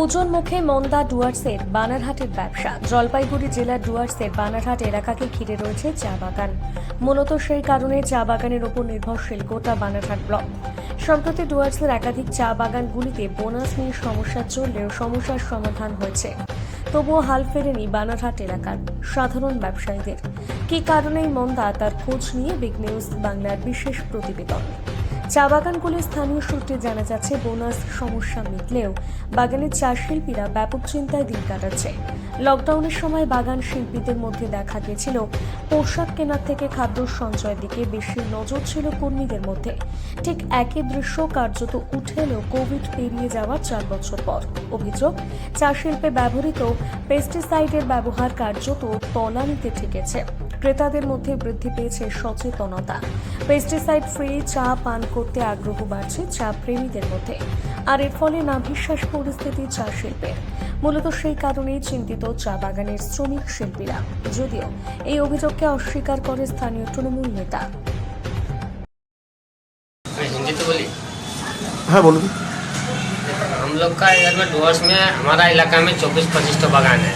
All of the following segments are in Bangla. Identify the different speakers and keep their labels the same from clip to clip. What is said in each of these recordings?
Speaker 1: পুজোর মুখে মন্দা ডুয়ার্সের বানারহাটের ব্যবসা। জলপাইগুড়ি জেলার ডুয়ার্সের বানারহাট এলাকাকে ঘিরে রয়েছে চা বাগান। মূলত সেই কারণে চা বাগানের ওপর নির্ভরশীল গোটা বানারহাট ব্লক। সম্প্রতি ডুয়ার্সের একাধিক চা বাগানগুলিতে বোনাস নিয়ে সমস্যা চললেও সমস্যার সমাধান হয়েছে। তবুও হাল ফেরেনি বানারহাট এলাকার সাধারণ ব্যবসায়ীদের। কী কারণেই মন্দা তার খোঁজ নিয়ে বিগ নিউজ বাংলার বিশেষ প্রতিবেদন। চা বাগানগুলির স্থানীয় সূত্রে জানা যাচ্ছে, বোনাস সমস্যা মিটলেও বাগানের চা শিল্পীরা ব্যাপক চিন্তায় দিন কাটাচ্ছে। লকডাউনের সময় বাগান শিল্পীদের মধ্যে দেখা গেছিল, পোশাক কেনার থেকে খাদ্য সঞ্চয়ের দিকে বেশি নজর ছিল কর্মীদের মধ্যে। ঠিক একই দৃশ্য কার্যত উঠে এলো কোভিড পেরিয়ে যাওয়ার চার বছর পর। অভিযোগ চা শিল্পে ব্যবহৃত পেস্টিসাইডের ব্যবহার কার্যত তলানিতে ঠেকেছে। ক্রেতাদের মধ্যে বৃদ্ধি পেয়েছে সচেতনতা পেস্টিসাইড ফ্রি চা পান করতে আগ্রহ বাড়ছে চা প্রেমীদের মধ্যে আর এর ফলে নাভিশ্বাস পরিস্থিতি চা শিল্পের মূলত সেই কারণেই চিন্তিত চা বাগানের শ্রমিক শিল্পীরা যদিও এই অভিযোগকে অস্বীকার করে স্থানীয় তৃণমূল নেতা
Speaker 2: मैं हिंदी तो बोली
Speaker 3: हाँ बोलो
Speaker 2: हम लोग का इधर में डुअर्स में हमारा इलाका में चौबीस पच्चीस तो बागान है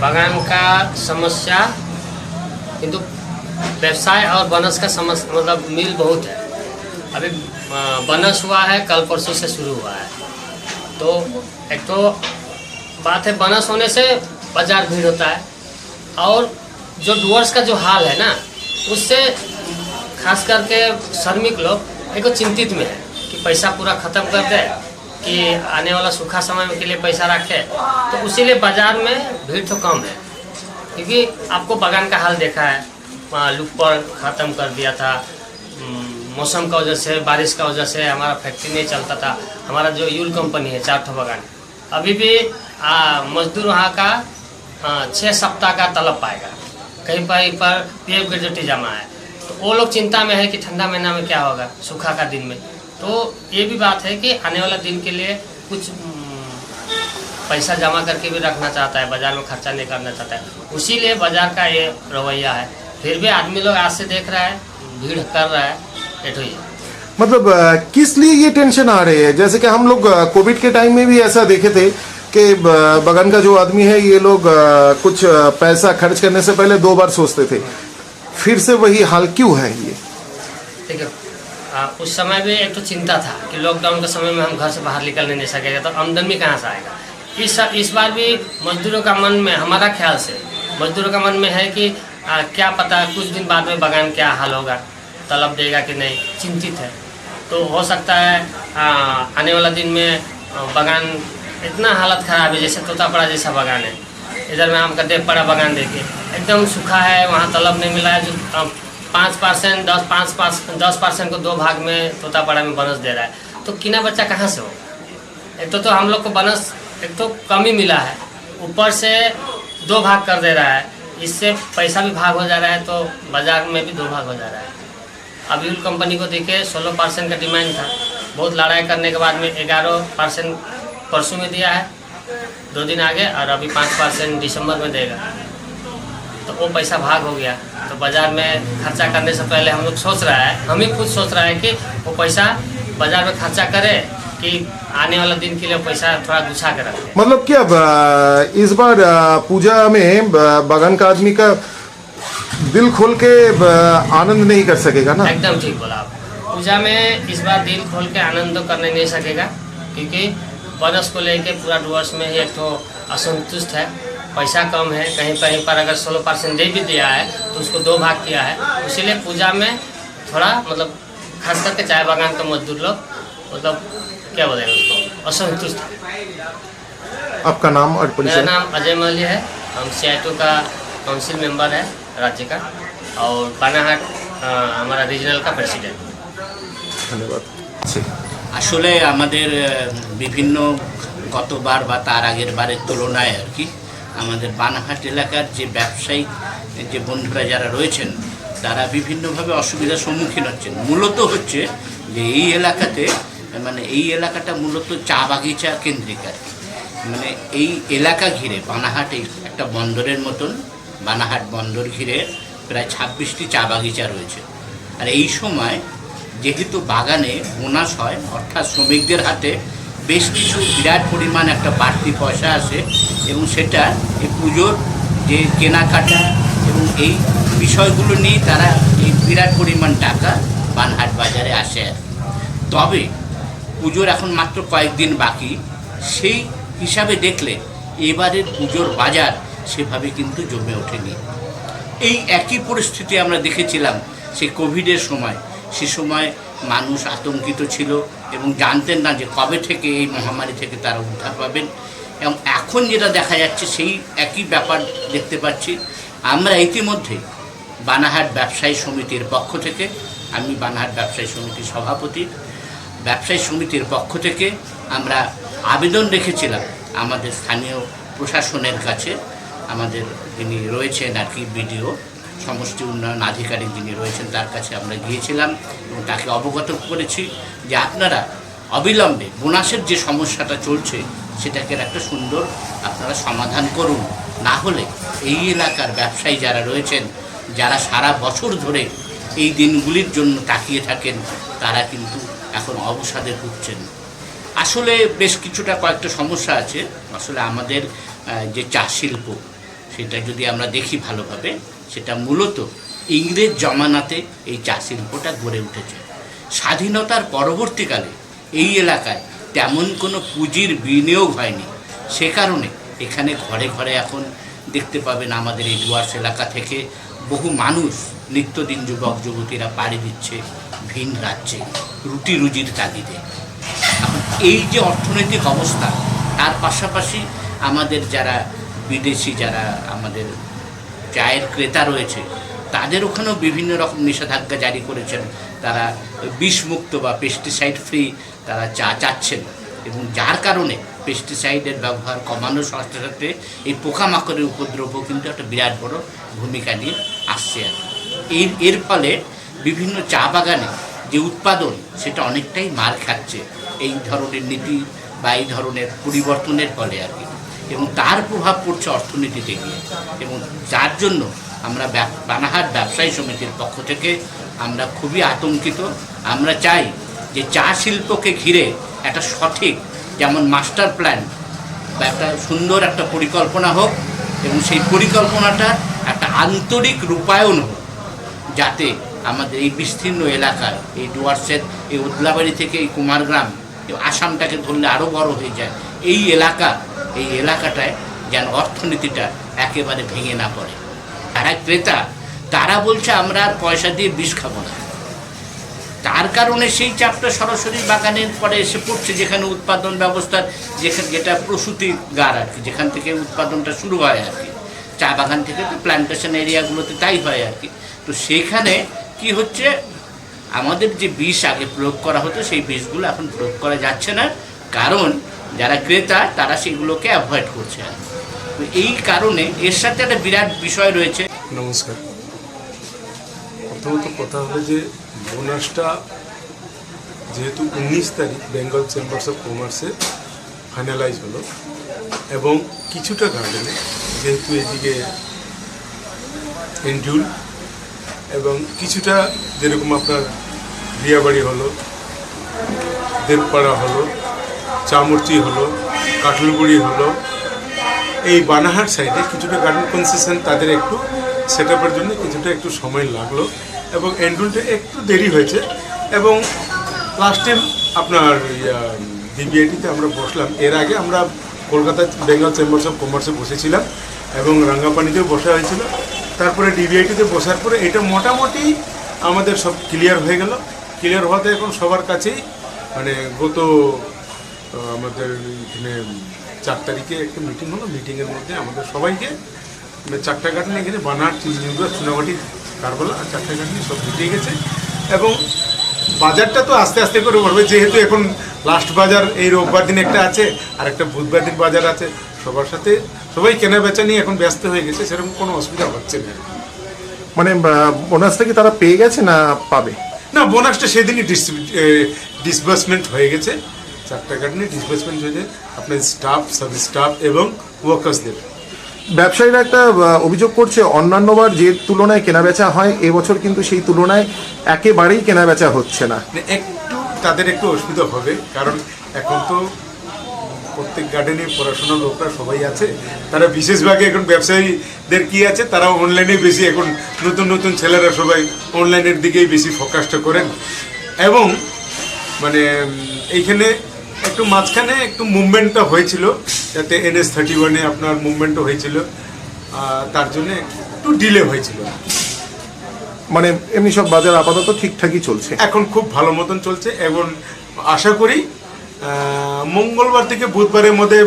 Speaker 2: बागान का समस्या किंतु व्यवसाय और बनस का समस्या मतलब मिल बहुत है। अभी बनस हुआ है, कल परसों से शुरू हुआ है। तो एक तो बात है, बनस होने से बाज़ार भीड़ होता है और जो डुअर्स का जो हाल है ना, उससे खास करके श्रमिक लोग एक चिंतित में है कि पैसा पूरा ख़त्म कर दे, कि आने वाला सूखा समय के लिए पैसा रखे। तो उसीलिए बाज़ार में भीड़ तो कम है। क्योंकि आपको बगान का हाल देखा है। लुक पर ख़त्म कर दिया था। हम्म, मौसम का वजह से बारिश का वजह से हमारा फैक्ट्री नहीं चलता था। हमारा जो यूल कंपनी है चार ठो बागान। अभी भी मजदूर वहाँ का छः सप्ताह का तलब पाएगा। कहीं पर पर पी एफ़ ग्रेजुटी जमा है। तो वो लोग चिंता में है कि ठंडा महीना में क्या होगा सूखा का दिन में। तो ये भी बात है कि आने वाला दिन के लिए कुछ हम्म, पैसा जमा करके भी रखना चाहता है बाज़ार में खर्चा नहीं करना चाहता है। उसीलिए बाज़ार का ये रवैया है। फिर भी आदमी लोग आज से देख रहा है भीड़ कर रहा है ही।
Speaker 3: मतलब किस लिए ये टेंशन आ रही है? जैसे कि हम लोग कोविड के टाइम में भी ऐसा देखे थे कि बगान का जो आदमी है ये लोग कुछ पैसा खर्च करने से पहले दो बार सोचते थे। फिर से वही हाल क्यों है ये?
Speaker 2: ठीक है। उस समय भी एक तो चिंता था कि लॉकडाउन के समय में हम घर से बाहर निकल नहीं सकेगा तो आमदन भी कहाँ से आएगा? इस इस बार भी मजदूरों का मन में हमारा ख्याल से मजदूरों का मन में है कि आ, क्या पता कुछ दिन बाद में बागान क्या हाल होगा तलब देगा कि नहीं चिंतित है। तो हो सकता है आ, आने वाला दिन में बागान इतना हालत ख़राब है जैसे तोतापड़ा जैसा बागान है। इधर में आम का देवपड़ा बागान देखिए एकदम सूखा है वहाँ तलब नहीं मिला है जो पाँच परसेंट दस पाँच पाँच दस परसेंट को दो भाग में तोतापड़ा में बनस दे रहा है। तो किना बच्चा कहाँ से हो? एक तो, तो हम लोग को बनस एक तो कम ही मिला है। ऊपर से दो भाग कर दे रहा है। इससे पैसा भी भाग हो जा रहा है तो बाज़ार में भी दो भाग हो जा रहा है। अब यूल कंपनी को देखिए सोलह परसेंट का डिमांड था। बहुत लड़ाई करने के बाद में ग्यारह परसेंट परसों में दिया है। दो दिन आगे और अभी पाँच परसेंट दिसंबर में देगा। तो वो पैसा भाग हो गया। तो बाज़ार में खर्चा करने से पहले हम लोग सोच रहा है, हम ही खुद सोच रहा है कि वो पैसा बाज़ार में खर्चा करे कि आने वाला दिन के लिए पैसा थोड़ा गुछा के रखे
Speaker 3: मतलब क्या इस बार पूजा में बागान का आदमी का दिल खोल के आनंद नहीं कर सकेगा ना?
Speaker 2: एकदम ठीक बोला आप। पूजा में इस बार दिल खोल के आनंद तो करने नहीं सकेगा क्योंकि बोनस को लेके पूरा डुअर्स में ही एक तो असंतुष्ट है पैसा कम है कहीं कहीं पर अगर सोलह परसेंट दे भी दिया है तो उसको दो भाग किया है। इसीलिए पूजा में थोड़ा मतलब खास करके चाय बागान के मजदूर लोग मतलब क्या बोलेंगे उसको असंतुष्ट है
Speaker 3: आपका नाम और
Speaker 2: मेरा
Speaker 3: परिचय
Speaker 2: नाम अजय मल्य है हम सी का काउंसिल मेंबर है राज्य का और बानाहाट अ, हमारा रीजनल का प्रेसिडेंट
Speaker 3: ধন্যবাদ জি।
Speaker 4: আসলে আমাদের আহ, বিভিন্ন গতবার বা তার আগের বারের তুলনায় আর কি আমাদের বানাহাট এলাকার যে ব্যবসায়িক যে বন্ধুরা যারা রয়েছেন তারা বিভিন্নভাবে অসুবিধার সম্মুখীন হচ্ছেন মূলত হচ্ছে যে এই এলাকাতে মানে এই এলাকাটা মূলত চা বাগিচা কেন্দ্রিক আর মানে এই এলাকা ঘিরে, বানাহাট একটা বন্দরের মতন, বানাহাট বন্দর ঘিরে প্রায় ছাব্বিশটি চা বাগিচা রয়েছে আর এই সময় যেহেতু বাগানে বোনাস হয়, অর্থাৎ শ্রমিকদের হাতে বেশ কিছু বিরাট পরিমাণ একটা বাড়তি পয়সা আসে এবং সেটা এই পুজোর যে কেনাকাটা এবং এই বিষয়গুলো নিয়ে তারা এই বিরাট পরিমাণ টাকা বানহাট বাজারে আসে। তবে পুজোর এখন মাত্র কয়েকদিন বাকি, সেই হিসাবে দেখলে এবারের পুজোর বাজার সেভাবে কিন্তু জমে ওঠেনি। এই একই পরিস্থিতি আমরা দেখেছিলাম সেই কোভিডের সময়। সে সময় মানুষ আতঙ্কিত ছিল এবং জানতেন না যে কবে থেকে এই মহামারী থেকে তারা উদ্ধার পাবেন। এবং এখন যেটা দেখা যাচ্ছে সেই একই ব্যাপার দেখতে পাচ্ছি। আমরা ইতিমধ্যে বানাহাট ব্যবসায়ী সমিতির পক্ষ থেকে, আমি বানাহাট ব্যবসায়ী সমিতির সভাপতি ব্যবসায়ী সমিতির পক্ষ থেকে আমরা আবেদন রেখেছিলাম আমাদের স্থানীয় প্রশাসনের কাছে। আমাদের যিনি রয়েছেন আর কি বিডিও, সমষ্টি উন্নয়ন আধিকারিক যিনি রয়েছেন তার কাছে আমরা গিয়েছিলাম এবং তাকে অবগত করেছি যে আপনারা অবিলম্বে বোনাসের যে সমস্যাটা চলছে সেটাকে একটা সুন্দর আপনারা সমাধান করুন। না হলে এই এলাকার ব্যবসায়ী যারা রয়েছেন, যারা সারা বছর ধরে এই দিনগুলির জন্য তাকিয়ে থাকেন, তারা কিন্তু এখন অবসাদে ভুগছেন। আসলে বেশ কিছুটা কয়েকটা সমস্যা আছে। আসলে আমাদের যে চা শিল্প, সেটা যদি আমরা দেখি ভালোভাবে, সেটা মূলত ইংরেজ জমানাতে এই চা শিল্পটা গড়ে উঠেছে। স্বাধীনতার পরবর্তীকালে এই এলাকায় তেমন কোনো পুঁজির বিনিয়োগ হয়নি। সে কারণে এখানে ঘরে ঘরে এখন দেখতে পাবেন আমাদের এই ডুয়ার্স এলাকা থেকে বহু মানুষ, নিত্যদিন যুবক, যুবতীরা পাড়ি দিচ্ছে। ভিন রাজ্যে, রুটি রুজির তাগিদে এখন এই যে অর্থনৈতিক অবস্থা, তার পাশাপাশি আমাদের যারা বিদেশি, যারা আমাদের চায়ের ক্রেতা রয়েছে, তাদের ওখানেও বিভিন্ন রকম নিষেধাজ্ঞা জারি করেছেন। তারা বিষমুক্ত বা পেস্টিসাইড ফ্রি তারা চা চাচ্ছেন এবং যার কারণে পেস্টিসাইডের ব্যবহার কমানোর সাথে সাথে এই পোকামাকড়ের উপদ্রবও কিন্তু একটা বিরাট বড় ভূমিকা নিয়ে আসছে। আর এর এর ফলে বিভিন্ন চা বাগানে যে উৎপাদন, সেটা অনেকটাই মার খাচ্ছে এই ধরনের নীতি বা এই ধরনের পরিবর্তনের ফলে আর কি। এবং তার প্রভাব পড়ছে অর্থনীতিতে গিয়ে এবং যার জন্য আমরা বানাহাট ব্যবসায়ী সমিতির পক্ষ থেকে আমরা খুবই আতঙ্কিত। আমরা চাই যে চা শিল্পকে ঘিরে একটা সঠিক যেমন মাস্টার প্ল্যান বা একটা সুন্দর একটা পরিকল্পনা হোক এবং সেই পরিকল্পনাটা একটা আন্তরিক রূপায়ণ হোক, যাতে আমাদের এই বিস্তীর্ণ এলাকায় এই ডুয়ার্সের, এই উদলাবাড়ি থেকে এই কুমারগ্রাম আসামটাকে ধরলে আরও বড় হয়ে যায়। এই এলাকা, এই এলাকাটায় যেন অর্থনীতিটা একেবারে ভেঙে না পড়ে। তারা ক্রেতা, তারা বলছে, আমরা আর পয়সা দিয়ে বিষ খাব না। তার কারণে সেই চাপটা সরাসরি বাগানের পরে এসে পড়ছে, যেখানে উৎপাদন ব্যবস্থার, যেখানে, যেটা প্রসূতি গার আর কি, যেখান থেকে উৎপাদনটা শুরু হয় আর কি। চা বাগান থেকে তো প্ল্যান্টেশন এরিয়াগুলোতে তাই হয় আর কি। তো সেখানে কি হচ্ছে? আমাদের যে বিষ আগে প্রয়োগ করা হতো, সেই বিষগুলো এখন প্রয়োগ করা যাচ্ছে না। কারণ যারা ক্রেতা, তারা সেগুলোকে অ্যাভয়েড করছে। এই কারণে এর সাথে একটা বিরাট বিষয় রয়েছে।
Speaker 5: নমস্কার। প্রথমত কথা হলো যে, বোনাসটা যেহেতু উনিশ তারিখ বেঙ্গল চেম্বার্স অফ কমার্সে ফাইনালাইজ হলো, এবং কিছুটা গার্ডেনে যেহেতু এদিকে এন্ডিউল এবং কিছুটা যেরকম আপনার বিয়াবাড়ি হলো, দেবপাড়া হলো চামুর্চি হলো কাঠলগুড়ি হলো, এই বানাহাট সাইডে কিছুটা গার্ডেন কনসেশন তাদের একটু সেট জন্য কিছুটা একটু সময় লাগল এবং এন্ডুলটা একটু দেরি হয়েছে এবং লাস্টে আপনার ডিবিআইটিতে আমরা বসলাম। এর আগে আমরা কলকাতা বেঙ্গল চেম্বার্স অফ কমার্সে বসেছিলাম এবং রাঙ্গাপানিতেও বসা হয়েছিল। তারপরে ডিবিআইটিতে বসার পরে এটা মোটামুটি আমাদের সব ক্লিয়ার হয়ে গেল। ক্লিয়ার হওয়াতে এখন সবার কাছেই মানে গত আমাদের এখানে চার তারিখে একটা মিটিং হলো। মিটিংয়ের মধ্যে আমাদের সবাইকে মানে চারটা গার্ডেন এখানে বানার চিন্তা চুনাবাটি, কারবালা আর চারটা গার্ডেন সব মিটিয়ে গেছে। এবং বাজারটা তো আস্তে আস্তে করে বাড়বে। যেহেতু এখন লাস্ট বাজার এই রোববার দিন একটা আছে আর একটা বুধবার দিন বাজার আছে। সবার সাথে সবাই কেনা বেচা নিয়ে এখন ব্যস্ত হয়ে গেছে সেরকম কোনো অসুবিধা হচ্ছে না।
Speaker 3: মানে বোনাসটা কি তারা পেয়ে গেছে না পাবে?
Speaker 5: না বোনাসটা সেদিনই ডিসবার্সমেন্ট হয়ে গেছে। চারটা গার্ডেনে ডিসবার্সমেন্ট হয়ে যায়। আপনার স্টাফ সাব স্টাফ এবং ওয়ার্কার্সদের
Speaker 3: ব্যবসায়ীরা একটা অভিযোগ করছে অন্যান্যবার যে তুলনায় কেনাবেচা হয় এবছর কিন্তু সেই তুলনায় একেবারেই কেনাবেচা হচ্ছে না।
Speaker 5: মানে একটু তাদের একটু অসুবিধা হবে কারণ এখন তো প্রত্যেক গার্ডেনে পড়াশোনার লোকরা সবাই আছে। তারা বিশেষভাবে এখন ব্যবসায়ীদের কি আছে তারা অনলাইনে বেশি এখন নতুন নতুন ছেলেরা সবাই অনলাইনের দিকেই বেশি ফোকাসটা করেন। এবং মানে এইখানে একটু মাঝখানে একটু মুভমেন্টটা হয়েছিল যাতে এনএস থার্টি ওয়ানে আপনার মুভমেন্টও হয়েছিল তার জন্য একটু ডিলে হয়েছিল।
Speaker 3: মানে এমনি সব বাজার আপাতত ঠিকঠাকই চলছে।
Speaker 5: এখন খুব ভালো মতন চলছে এবং আশা করি মঙ্গলবার থেকে বুধবারের মধ্যে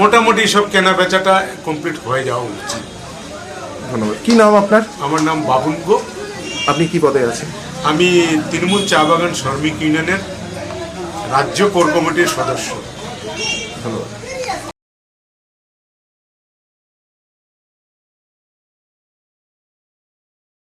Speaker 5: মোটামুটি সব কেনা বেচাটা কমপ্লিট হয়ে যাওয়া উচিত।
Speaker 3: ধন্যবাদ। কি নাম আপনার?
Speaker 5: আমার নাম বাবুন গো
Speaker 3: আপনি কি পদে আছেন?
Speaker 5: আমি তৃণমূল চা বাগান শ্রমিক ইউনিয়নের রাজ্য কোর কমিটির সদস্য।
Speaker 3: ধন্যবাদ।